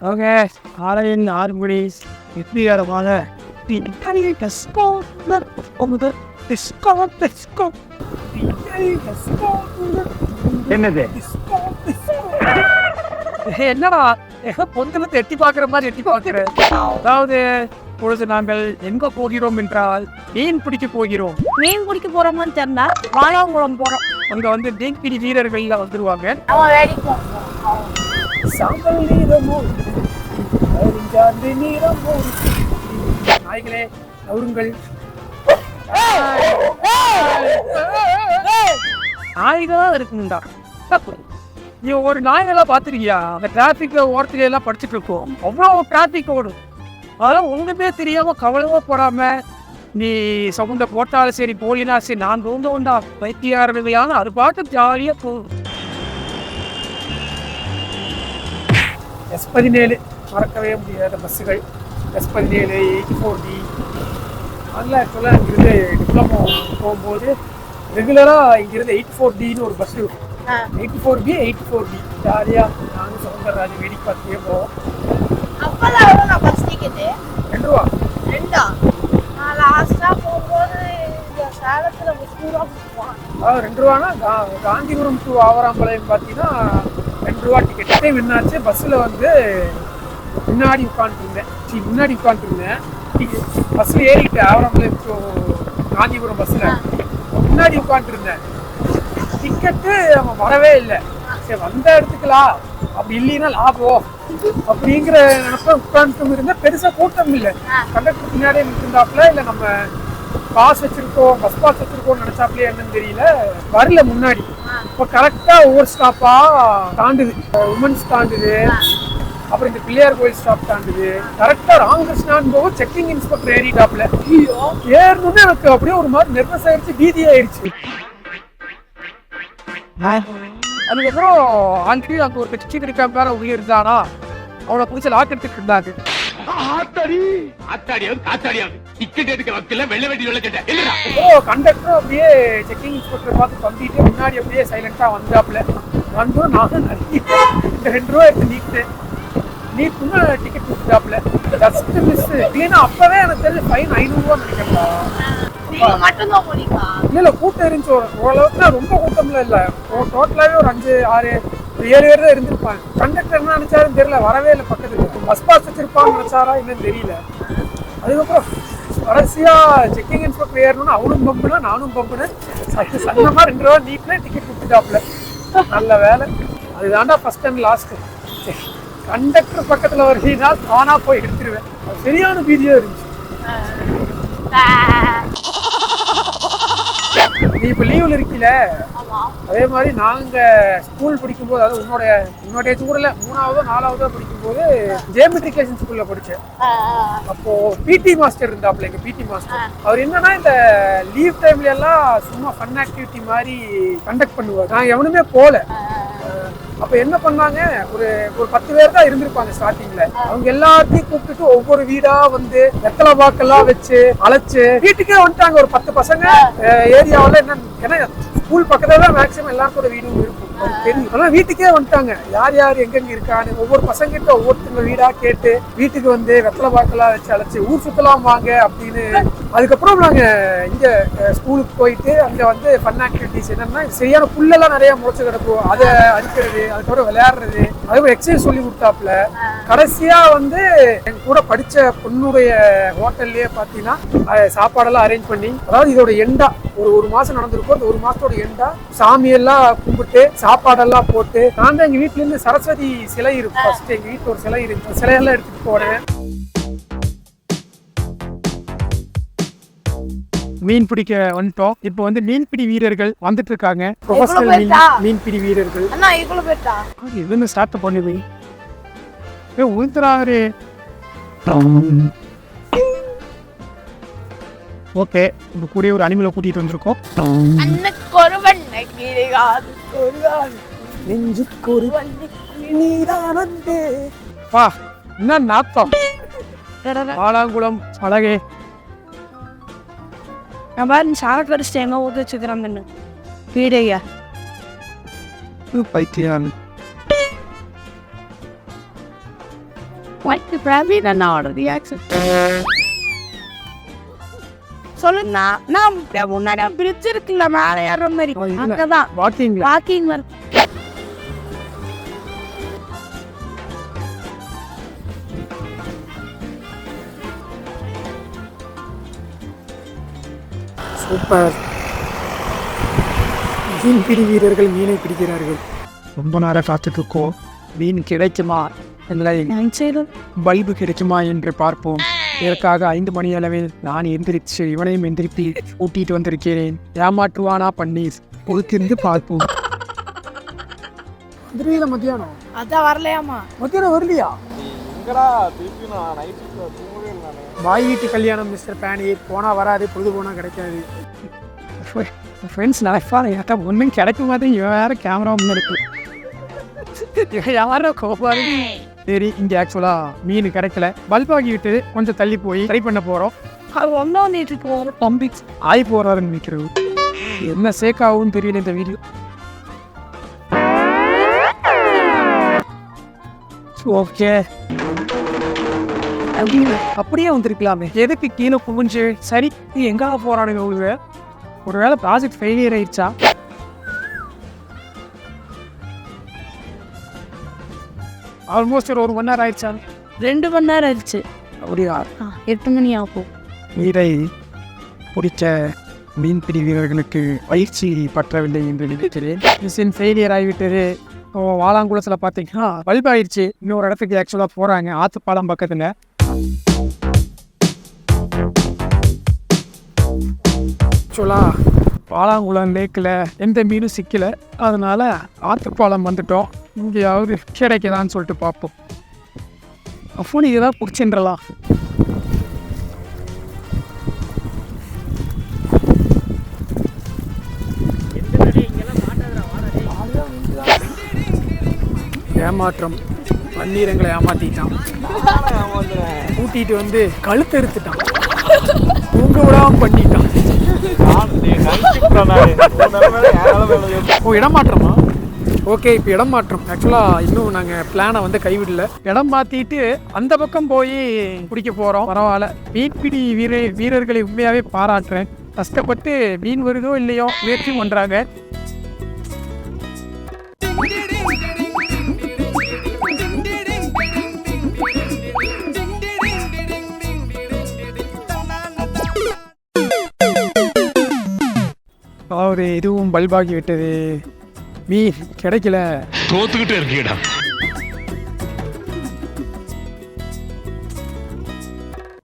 Okay காலையில் ஆறு மணி வெற்றிகரமாக என்னது? என்னடா? ஏதோ பொங்கலத்தை எட்டி பார்க்குற மாதிரி எட்டி பார்க்கிறேன் அதாவது பொழுது நாங்கள் எங்க போகிறோம் என்றால் மீன் பிடிக்க போகிறோம். மீன் பிடிக்க போறோமான்னு தெரியல வாழாங்குளம் போறோம். அங்க வந்து மீன்பிடி வீரர்கள் எல்லாம் வந்துருவாங்க. சாம்பல் நீரமோ அருஞ்சாந்து நீரமோ நாய்களே நவருங்கள் நாய்களாக இருக்குங்கடா. நீ ஒரு நாய்களா பார்த்துருக்கியா? அந்த டிராபிக்ல ஓரத்துல எல்லாம் படிச்சுட்டு இருக்கோம். அவ்வளோ டிராஃபிக் ஓடும் அதெல்லாம் ஒன்றுமே தெரியாமல் கவலையோ போடாம நீ சவுண்ட போட்டாலும் சரி போலினா சரி நான் தோந்த உண்டா பைத்தியாரவையான அது பாட்டு ஜாலியாக போகும். எஸ் பதினேழு மறக்கவே முடியாத பஸ்ஸுகள். எஸ் பதினேழு எயிட்டி ஃபோர் டி அதெல்லாம் ஆக்சுவலாக இங்கிருந்து டிப்ளமோ போகும்போது ரெகுலராக இங்கிருந்து எயிட் ஃபோர் டின்னு ஒரு பஸ் இருக்கும். Eighty four B eighty four D ஜாலியாக நானும் சவுந்தரராஜ் வேடிக்கை பார்த்துட்டே போவோம். அப்பெல்லாம் எவ்வளோ பஸ் டிக்கெட்டு ரெண்டு ரூபா. ரெண்டா? நான் லாஸ்டா போகும்போது சேலத்துல ரூபா கொடுப்பான் அதாவது ரெண்டு ரூபானா? கா காந்திபுரம் டு ஆவராம்பாளையம் பார்த்தீங்கன்னா ரெண்டு ரூபா டிக்கெட் டைம் என்னாச்சு பஸ்ஸில் வந்து முன்னாடி உட்காந்துருந்தேன் சரி முன்னாடி உட்காந்துருந்தேன் பஸ்ஸில் ஏறிட்டு ஆவராம்பாளையம் டு காந்திபுரம் பஸ்ஸில் முன்னாடி உட்காந்துருந்தேன் டிக்கெட்டு அவன் வரவே இல்லை. சரி வந்த இடத்துக்குலாம் அப்படி இல்லைன்னா லாபம் அப்படிங்கிற நினப்ப உட்காந்துட்டும் இருந்தேன். பெருசாக கூட்டம் இல்லை. கண்டக்டர் பின்னாடியே நிற்கின்றாப்புல இல்லை நம்ம காசு வச்சிருக்கோம் பஸ் பாஸ் வச்சிருக்கோம்னு நினைச்சாப்லயே என்னன்னு தெரியல. வரல முன்னாடி. இப்போ கரெக்டா ஒவ்வொரு ஸ்டாப்பா தாண்டுது. உமன்ஸ் தாண்டுது. அப்புறம் இந்த பிள்ளையார் கோயில் ஸ்டாப் தாண்டுது. கரெக்டா ராமகிருஷ்ணான் போக செக்கிங் இன்ஸ்பெக்டர் ஏறிட்டாப்ல. ஏறணும்னு எனக்கு அப்படியே ஒரு மாதிரி நெர்வஸ் ஆயிடுச்சு பீதி ஆயிடுச்சு. அதுக்கப்புறம் அங்கேயும் அங்கே ஒரு கட்சி இருக்காங்க உயிர்தானா அவனை புதுசு லாக் எடுத்துட்டு இருந்தாங்க. ஆத்தாடி. ஆத்தாடியாவது காத்தாடியாவது டிக்கெட் எடுக்க வக்கல வெள்ள வெட்டி வெள்ள கேட்ட இல்லடா ஓ கண்டக்டர் அப்படியே செக்கிங் இன்ஸ்பெக்டர் பார்த்து தம்பிட்டு முன்னாடி அப்படியே சைலண்டா வந்தாப்புல. வந்தும் நானும் இந்த ரெண்டு ரூபா எடுத்து நீக்கிட்டேன் நீக்குன்னு டிக்கெட் கொடுத்தாப்புல ஜஸ்ட் மிஸ் ஏன்னா அப்பவே எனக்கு தெரிஞ்சு ஃபைன் ஐநூறுரூவா நினைக்கிறேன் இல்ல இல்ல கூட்டம் இருந்துச்சு. ஒரு ஓரளவுக்கு ரொம்ப கூட்டம்லாம் இல்ல. டோட்டலாவே ஒரு அஞ்சு ஆறு ஏழு பேர் தான் இருந்திருப்பாங்க. கண்டக்டர் என்ன நினைச்சாருன்னு தெரியல வரவே இல்லை பக்கத்துல. பஸ் பாஸ் வச்சிருப்பான்னு நினச்சாரா என்னன்னு தெரியல. அதுக்கப்புறம் கடைசியாக செக்கிங் இன்ஸ்பெக்டர் ஏறணும்னு அவனும் பம்புனா நானும் பம்புனேன். சன்னமா ரெண்டு ரூபா நீட்டில் டிக்கெட் கொடுத்துட்டாப்ல நல்ல வேலை. அதுதான்டா ஃபஸ்ட் அண்ட் லாஸ்ட் கண்டக்டர் பக்கத்தில் வருகிறீனா தானாக போய் எடுத்துருவேன். அது சரியான பீதியாக இருந்துச்சு. நீ இப்ப லீவ்ல இருக்கீல? அதே மாதிரி நாங்க ஸ்கூல் படிக்கும்போது அதாவது உன்னோட உன்னோட ஏஜ் கூட இல்ல மூணாவதோ நாலாவதோ படிக்கும்போது ஜியோமெட்ரிகேஷன் ஸ்கூல்ல படிச்சேன். அப்போ பிடி மாஸ்டர் இருந்தாப்ல எங்க பிடி மாஸ்டர் அவர் என்னன்னா இந்த லீவ் டைம்ல எல்லாம் சும்மா ஃபன் ஆக்டிவிட்டி மாதிரி கண்டக்ட் பண்ணுவார். நான் எவனுமே அஹ் அப்ப என்ன பண்ணாங்க? ஒரு ஒரு பத்து பேர் தான் இருந்திருப்பாங்க ஸ்டார்டிங்ல அவங்க எல்லாத்தையும் கூப்பிட்டுட்டு ஒவ்வொரு வீடா வந்து வெத்தலை பாக்கெல்லாம் வச்சு அழைச்சு வீட்டுக்கே வந்துட்டாங்க. ஒரு பத்து பசங்க ஏரியாவில் என்ன ஏன்னா ஸ்கூல் பக்கத்துல தான் மேக்சிமம் எல்லாருக்கோட வீடும் இருக்கும். தெரியும். ஆனா வீட்டுக்கே வந்துட்டாங்க. யார் யார் எங்கெங்க இருக்கான்னு ஒவ்வொரு பசங்கிட்ட ஒவ்வொருத்தங்க வீடா கேட்டு வீட்டுக்கு வந்து வெத்தலை பாக்கெல்லாம் வச்சு அழைச்சு ஊர் சுத்தலாம் வாங்க அப்படின்னு அதுக்கப்புறம் நாங்கள் இங்கே ஸ்கூலுக்கு போயிட்டு அங்கே வந்து ஃபன் ஆக்டிவிட்டிஸ் என்னென்னா சரியான புல்லெல்லாம் நிறைய முளைச்சு கிடக்கும் அதை அடிக்கிறது அதுக்கப்புறம் விளையாடுறது. அதுக்கப்புறம் எக்ஸசைஸ் சொல்லி கொடுத்தாப்புல. கடைசியாக வந்து எங்க கூட படித்த பொண்ணுடைய ஹோட்டல்லையே பார்த்தீங்கன்னா சாப்பாடெல்லாம் அரேஞ்ச் பண்ணி அதாவது இதோட எண்டா ஒரு ஒரு மாதம் நடந்திருக்கும். அந்த ஒரு மாதத்தோட எண்டா சாமியெல்லாம் கும்பிட்டு சாப்பாடெல்லாம் போட்டு நான் தான் எங்கள் வீட்டிலேருந்து சரஸ்வதி சிலை இருக்கும் ஃபர்ஸ்ட் எங்கள் வீட்டில் ஒரு சிலை இருக்கு. சிலையெல்லாம் எடுத்துகிட்டு போனேன் மீன் பிடிக்க வந்துட்டோம் இப்போ வந்து மீன்பிடி வீரர்கள் வந்துட்டு இருக்காங்க ப்ரொஃபஷனல் மீன்? மீன்பிடி வீரர்கள். அண்ணா இதுன்னு ஸ்டார்ட் பண்ணுது ஏ உளுத்துறாரு ஓகே இப்போ கூடிய ஒரு அனிமலை கூட்டிட்டு வந்திருக்கோம். ஒரு வா என்ன நாத்தம்? பாலாங்குளம் அழகே நான் பாரு சாப்பிட்டு வரிசை எங்க ஊற்றி வச்சுக்கிறாங்கன்னு வீடையா? பைத்தியான் சொல்லுண்ணா நான் முன்னாடி பிரிட்ஜ் இருக்குல்ல மேலே ஏறுற மாதிரி. வாக்கிங்ல வாக்கிங் வரும் சூப்பர் மீன்பிடி வீரர்கள் மீனை பிடிக்கிறார்கள். ரொம்ப நேரம் காத்துட்டு இருக்கோம் மீன் கிடைக்குமா இல்லை பல்பு கிடைக்குமா என்று பார்ப்போம். இதற்காக ஐந்து மணி அளவில் நான் எந்திரிச்சு இவனையும் எந்திரித்து கூட்டிட்டு வந்திருக்கிறேன். ஏமாற்றுவானா பன்னீர்? பொறுத்திருந்து பார்ப்போம். மத்தியானம்? அதான் வரலையாமா மத்தியானம் வரலையா? பாய் வீட்டு கல்யாணம் மிஸ்டர் போனா வராது பொழுது போனா கிடைக்காது. ஃப்ரெண்ட்ஸ் நினைப்பாரு ஏட்டா ஒன்றும் கிடைக்கும் போது இவன் வேற கேமரா முன்னாடி இவன் யாரோ கோபாரு சரி இங்கே ஆக்சுவலாக மீன் கிடைக்கல. பல்ப் ஆகிவிட்டு கொஞ்சம் தள்ளி போய் ட்ரை பண்ண போகிறோம் அது ஒன்றும் நீட்டு போகிறோம் தம்பி ஆய் போறாருன்னு நிற்கிறது என்ன சேக்காவும் தெரியல இந்த வீடியோ ஓகே அப்படியே வந்திருக்கலாமே. எதுக்கு கீழே குமிஞ்சு சரி நீ எங்க போறானுங்க உங்களுக்கு ஒருவேளை ப்ராஜெக்ட் ஃபெயிலியர் ஆயிடுச்சா? ஆல்மோஸ்ட் ஒரு ஒன் ஹவர் ஆயிடுச்சா? ரெண்டு மணி நேரம் ஆயிடுச்சு. அப்படியா? எட்டு மணி ஆகும். நீரை பிடிச்ச மீன்பிடி வீரர்களுக்கு பயிற்சி பற்றவில்லை என்று நினைக்கிறேன். மிஷின் ஃபெயிலியர் ஆகிவிட்டது. இப்போ வாலாங்குளத்தில் பார்த்தீங்கன்னா பல்ப் ஆயிடுச்சு இன்னொரு இடத்துக்கு ஆக்சுவலாக போகிறாங்க ஆத்துப்பாலம் பக்கத்தில். ஆக்சுவலாக பாலாங்குளம் லேக்கில் எந்த மீனும் சிக்கலை. அதனால் ஆற்றுப்பாலம் வந்துட்டோம். இங்கேயாவது கிடைக்குதான்னு சொல்லிட்டு பார்ப்போம். அப்போ நீங்கள் தான் பிடிச்சின்றலாம். ஏமாற்றம். பன்னீர் எங்களை ஏமாத்திட்டான். கூட்டிட்டு வந்து கழுத்து எடுத்துட்டான். தூங்க விடாம பண்ணிட்டான். ஓ இடமாற்றமா ஓகே இப்போ இடம் மாற்றம். ஆக்சுவலாக இன்னும் நாங்கள் பிளானை வந்து கைவிடல. இடம் மாற்றிட்டு அந்த பக்கம் போய் குடிக்க போகிறோம் பரவாயில்ல. மீன்பிடி வீர வீரர்களை உண்மையாகவே பாராட்டுறேன். கஷ்டப்பட்டு மீன் வருதோ இல்லையோ முயற்சி பண்ணுறாங்க அவர் இதுவும் பல்பாகி விட்டது. மீன் கிடைக்கல. தோத்துக்கிட்டே இருக்கீடா